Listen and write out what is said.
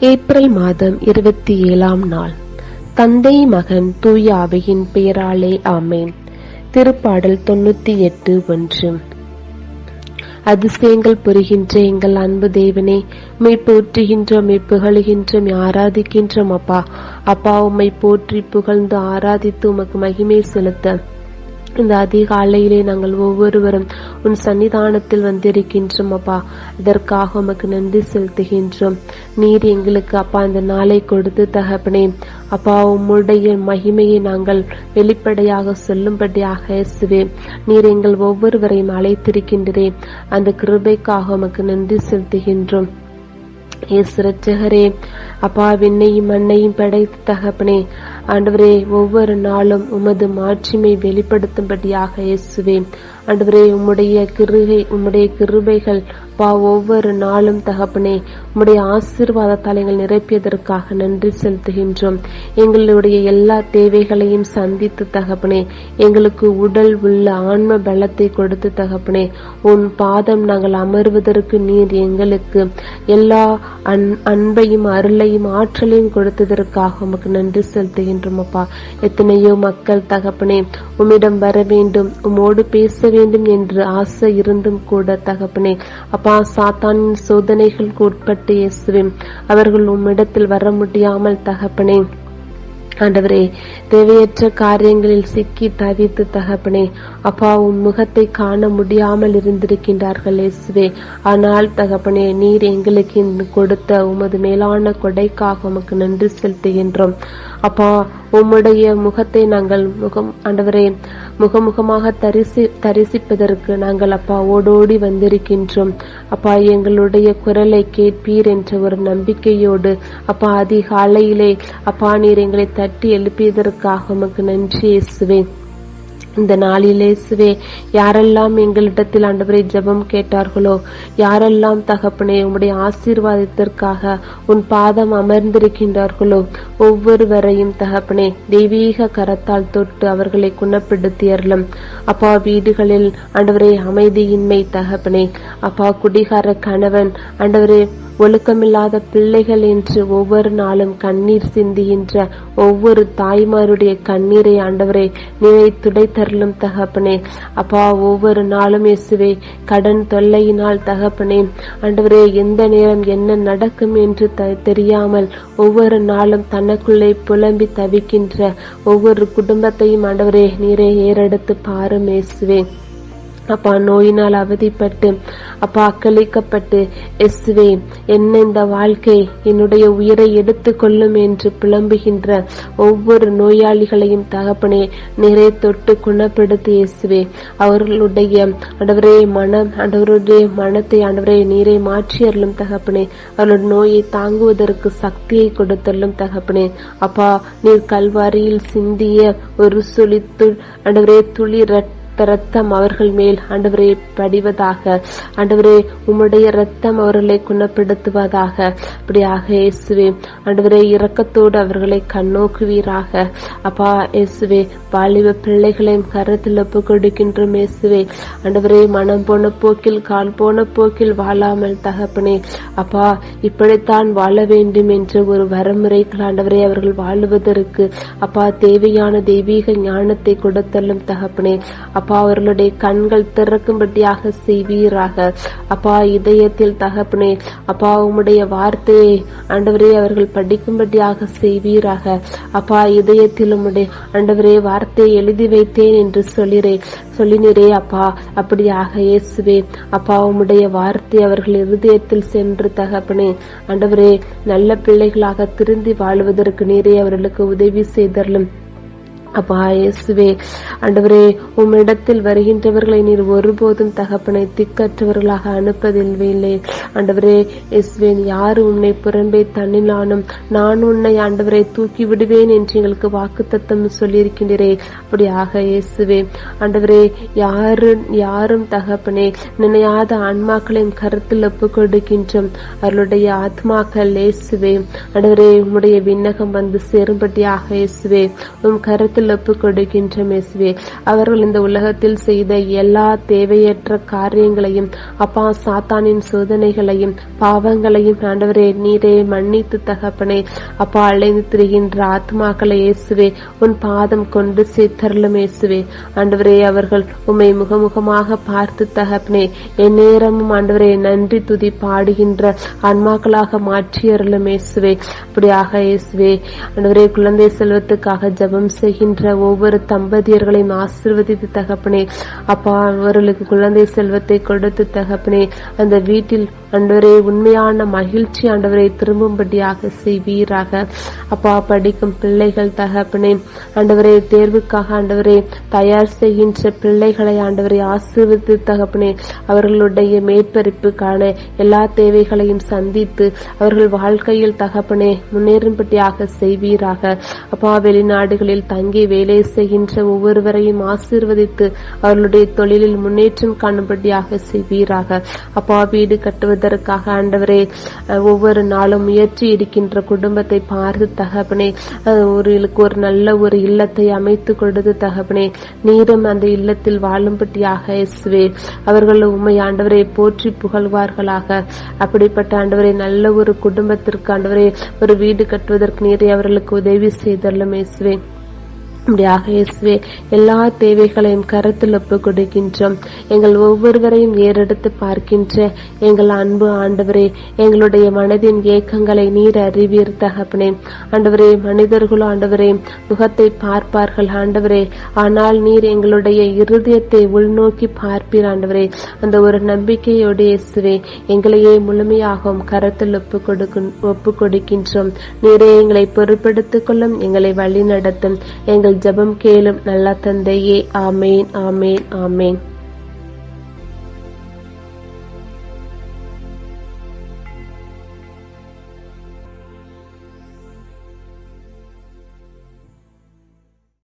April மாதம் இருபத்தி ஏழாம் நாள். தந்தை மகன் தூய அவையின் பெயராலே ஆமேன். திருப்பாடல் தொண்ணூத்தி எட்டு ஒன்று. அதிசயங்கள் புரிகின்ற எங்கள் அன்பு தேவனே மெய் போற்றுகின்றோம் மெய் புகழுகின்றோம் ஆராதிக்கின்றோம் அப்பா. அப்பா உம்மை போற்றி புகழ்ந்து ஆராதித்து உமக்கு மகிமை செலுத்த. இந்த அதிகாலையிலே நாங்கள் ஒவ்வொருவரும் உன் சன்னிதானத்தில் வந்திருக்கின்றோம் அப்பா. இதற்காக உமக்கு நன்றி செலுத்துகின்றோம். நீர் எங்களுக்கு அப்பா இந்த நாளை கொடுத்து தகப்பனே. அப்பா உம்முடைய மகிமையை நாங்கள் வெளிப்படையாக சொல்லும்படியாக இயேசுவே நீர் எங்கள் ஒவ்வொருவரையும் அழைத்திருக்கின்றதே அந்த கிருபைக்காக உமக்கு நன்றி செலுத்துகின்றோம். இயேசு ரட்சகரே அப்பா விண்ணையும் மண்ணையும் படைத்த தகப்பனே ஆண்டவரே ஒவ்வொரு நாளும் உமது மாட்சிமை வெளிப்படுத்தும்படியாக இயேசுவே. அன்றுவரே உம்முடைய கிருகை உம்முடைய கிருபைகள் பா ஒவ்வொரு நாளும் தகப்பனே. உம்முடைய ஆசீர்வாதத்தால் எங்கள் நிரப்பியதற்காக நன்றி செலுத்துகின்றோம். எங்களுடைய எல்லா தேவைகளையும் சந்தித்து தகப்பனே. எங்களுக்கு உடல் உள்ள ஆன்ம பலத்தை கொடுத்து தகப்பனே. உன் பாதம் நாங்கள் அமர்வதற்கு நீர் எங்களுக்கு. எல்லா அன் அன்பையும் அருளையும் ஆற்றலையும் கொடுத்ததற்காக உமக்கு நன்றி செலுத்துகின்றோம் அப்பா. எத்தனையோ மக்கள் தகப்பனே உம்மிடம் வர வேண்டும். உம்மோடு பேச வேண்டும் என்று ஆசை இருந்தும் கூட தகப்பனே அப்பா சாத்தானின் சோதனைகளுக்கு உட்பட்டு இயேசுவேன் அவர்கள் உம்மிடத்தில் வர முடியாமல் தகப்பனே ஆண்டவரே தேவையற்ற காரியங்களில் சிக்கி தவித்து தகப்பனே அப்பா உன் முகத்தை காண முடியாமல் இருந்திருக்கின்றார்கள் இயேசுவே. ஆனால் தகப்பனே நீர் எங்களுக்கு கொடுத்த உமது மேலான கொடைக்காக உமக்கு நன்றி செலுத்துகின்றோம். அப்பா உம்முடைய முகத்தை நாங்கள் முகம் ஆண்டவரே முகமுகமாக தரிசி தரிசிப்பதற்கு நாங்கள் அப்பா ஓடோடி வந்திருக்கின்றோம். அப்பா எங்களுடைய குரலை கேட்பீர் என்ற ஒரு நம்பிக்கையோடு அப்பா அதிகாலையிலே அப்பா நீர் எங்களை தட்டி எழுப்பியதற்காக உமக்கு நன்றி இயேசுவே. இந்த நாளில் இயேசுவே யாரெல்லாம் எங்களிடத்தில் ஆண்டவரை ஜெபம் கேட்டார்களோ யாரெல்லாம் தகப்பனே உம்முடைய ஆசீர்வாதத்திற்காக உன் பாதம் அமர்ந்திருக்கின்றார்களோ ஒவ்வொருவரையும் தகப்பனே தெய்வீக கரத்தால் தொட்டு அவர்களை குணப்படுத்தியறலும் அப்பா வீடுகளில் ஆண்டவரே அமைதியின்மை தகப்பனே. அப்பா குடிகார கணவன் ஆண்டவரே ஒழுக்கமில்லாத பிள்ளைகள் என்று ஒவ்வொரு நாளும் கண்ணீர் சிந்துகின்ற ஒவ்வொரு தாய்மாருடைய கண்ணீரை ஆண்டவரே நீரை துடைத்தரலும் தகப்பனே. அப்பா ஒவ்வொரு நாளும் இயேசுவே கடன் தொல்லையினால் தகப்பனே. ஆண்டவரே எந்த நேரம் என்ன நடக்கும் என்று தெரியாமல் ஒவ்வொரு நாளும் தனக்குள்ளே புலம்பி தவிக்கின்ற ஒவ்வொரு குடும்பத்தையும் ஆண்டவரே நீரை ஏறெடுத்து பாரும் இயேசுவே. அப்பா நோயினால் அவதிப்பட்டு அப்பா அக்களிக்கப்பட்டு எஸ்வே என்ன இந்த வாழ்க்கை? என்னுடைய உயிரை எடுத்து கொள்ளும் என்று புலம்புகின்ற ஒவ்வொரு நோயாளிகளையும் தகப்பனே நிறை தொட்டு குணப்படுத்தி இயேசுவே. அவர்களுடைய அடவரே மனம் அடவருடைய மனத்தை அடவரே நீரை மாற்றி அருளும் தகப்பனே. அவர்களுடைய நோயை தாங்குவதற்கு சக்தியை கொடுத்தள்ளும் தகப்பனே. அப்பா நீர் கல்வாரியில் சிந்திய ஒரு சுழித்து அடவரே துளி ரத்த ரத்தம் அவர்கள் மேல் ஆண்டவரே படிவதாக ஆண்டவரே உம்முடைய ரத்தம் அவர்களை குணப்படுத்துவதாக. அப்படியாக இயேசுவே ஆண்டவரே இரக்கத்தோடு அவர்களை கண்ணோக்குவீராக. அப்பா இயேசுவே வாலிப பிள்ளைகளையும் கரத்தில் ஒப்பு கொடுக்கின்றோம் இயேசுவே. ஆண்டவரே மனம் போன போக்கில் கால் போன போக்கில் வாழாமல் தகப்பனே. அப்பா இப்படித்தான் வாழ வேண்டும் என்ற ஒரு வரமுறைகள் ஆண்டவரே அவர்கள் வாழுவதற்கு அப்பா தேவையான தெய்வீக ஞானத்தை கொடுத்தல்லும் தகப்பனே. அப்பா அவர்களுடைய கண்கள் திறக்கும்படியாக செய்வீராக. அப்பா இதயத்தில் தகப்பனே அப்பா உம்முடைய வார்த்தையை ஆண்டவரே அவர்கள் படிக்கும்படியாக செய்வீராக. அப்பா இதயத்தில் உம்முடைய ஆண்டவரே வார்த்தையை எழுதி வைத்தேன் என்று சொல்லிறே சொல்லினரே அப்பா. அப்படியாக இயேசுவே அப்பா உம்முடைய வார்த்தை அவர்கள் இருதயத்தில் சென்று தகப்பனே ஆண்டவரே நல்ல பிள்ளைகளாக திருந்தி வாழ்வதற்கு நீரே அவர்களுக்கு உதவி செய்தரலும் அப்பா இயேசுவே ஆண்டவரே உம்மிடத்தில் வருகின்றவர்களை நீர் ஒருபோதும் தகப்பனை திக்கற்றவர்களாக அனுப்பதில்லை. ஆண்டவரே இயேசுவேன் யாரு உன்னை புறம்பே தண்ணினாலும் நான் உன்னை ஆண்டவரை தூக்கி விடுவேன் என்று எங்களுக்கு வாக்கு தத்தம் சொல்லியிருக்கின்றே அப்படியாக இயேசுவே ஆண்டவரே யாரு யாரும் தகப்பனே நினையாத ஆன்மாக்களையும் கருத்தில் ஒப்பு கொடுக்கின்றோம் அவர்களுடைய ஆத்மாக்கள் இயேசுவே ஆண்டவரே உம்முடைய விண்ணகம் வந்து சேரும்படியாக இயேசுவே உம் கருத்து கருத்தில் ஒப்பு கொடுக்கின்ற மெஸ்வே அவர்கள் இந்த உலகத்தில் செய்த எல்லா தேவையற்ற காரியங்களையும் அப்பா சாத்தானின் சோதனைகளையும் பாவங்களையும் ஆண்டவரே நீரே மன்னித்து தகப்பனே. அப்பா அலைந்து திரிகின்ற ஆத்மாக்களை இயேசுவே உன் பாதம் கொண்டு சித்தரலும் இயேசுவே. ஆண்டவரே அவர்கள் உம்மை முகமுகமாக பார்த்து தகப்பனே எந்நேரமும் ஆண்டவரே நன்றி துதி பாடுகின்ற ஆன்மாக்களாக மாற்றியருளும் இயேசுவே. அப்படியாக இயேசுவே ஆண்டவரே குழந்தை செல்வத்துக்காக ஜபம் செய்கின்ற இருக்கின்ற ஒவ்வொரு தம்பதியர்களையும் ஆசிர்வதித்து தகப்பனே. அப்பா அவர்களுக்கு குழந்தை செல்வத்தை கொடுத்து தகப்பனே. அந்த வீட்டில் ஆண்டவரே உண்மையான மகிழ்ச்சி ஆண்டவரை திரும்பும்படியாக செய்வீராக. அப்பா படிக்கும் பிள்ளைகள் தகப்பனே ஆண்டவரே தேர்வுக்காக ஆண்டவரே தயார் செய்கின்ற பிள்ளைகளை ஆண்டவரை ஆசிர்வதித்து தகப்பனே அவர்களுடைய மேற்பறிப்புக்கான எல்லா தேவைகளையும் சந்தித்து அவர்கள் வாழ்க்கையில் தகப்பனே முன்னேறும்படியாக செய்வீராக. அப்பா வெளிநாடுகளில் தங்கி வேலை செய்கின்ற ஒவ்வொருவரையும் ஆசீர்வதித்து அவர்களுடைய தொழிலில் முன்னேற்றம் காணும்படியாக செய்வீராக. அப்பா வீடு கட்டுவதற்காக ஆண்டவரே ஒவ்வொரு நாளும் முயற்சி இருக்கின்ற குடும்பத்தை பார்த்து தகப்பனே ஒரு ஒரு நல்ல ஒரு இல்லத்தை அமைத்து கொடுத்து தகப்பனே நீரும் அந்த இல்லத்தில் வாழும்படியாக இயேசுவே அவர்கள் உண்மை ஆண்டவரை போற்றி புகழ்வார்களாக. அப்படிப்பட்ட ஆண்டவரை நல்ல ஒரு குடும்பத்திற்கு ஆண்டவரே ஒரு வீடு கட்டுவதற்கு நீரை அவர்களுக்கு உதவி செய்தல்லும் இயேசுவே. அப்படியாக இயேசுவே எல்லா தேவைகளையும் கருத்தில் ஒப்பு கொடுக்கின்றோம். எங்கள் ஒவ்வொருவரையும் ஏறெடுத்து பார்க்கின்ற எங்கள் அன்பு ஆண்டவரே எங்களுடைய மனதின் ஏக்கங்களை நீர் அறிவீர் தகப்பனே. ஆண்டவரே மனிதர்களோ ஆண்டவரே முகத்தை பார்ப்பார்கள் ஆண்டவரே. ஆனால் நீர் எங்களுடைய இருதயத்தை உள்நோக்கி பார்ப்பீர் ஆண்டவரே. அந்த ஒரு நம்பிக்கையோடு இயேசுவே எங்களையே முழுமையாகவும் கரத்தில் ஒப்பு கொடுக்கும் ஒப்பு கொடுக்கின்றோம். நீரே எங்களை பொருட்படுத்திக் கொள்ளும் எங்களை வழி நடத்தும் எங்கள் ஜெபம் கேளும் நல்ல தந்தையே. ஆமேன் ஆமேன் ஆமேன்.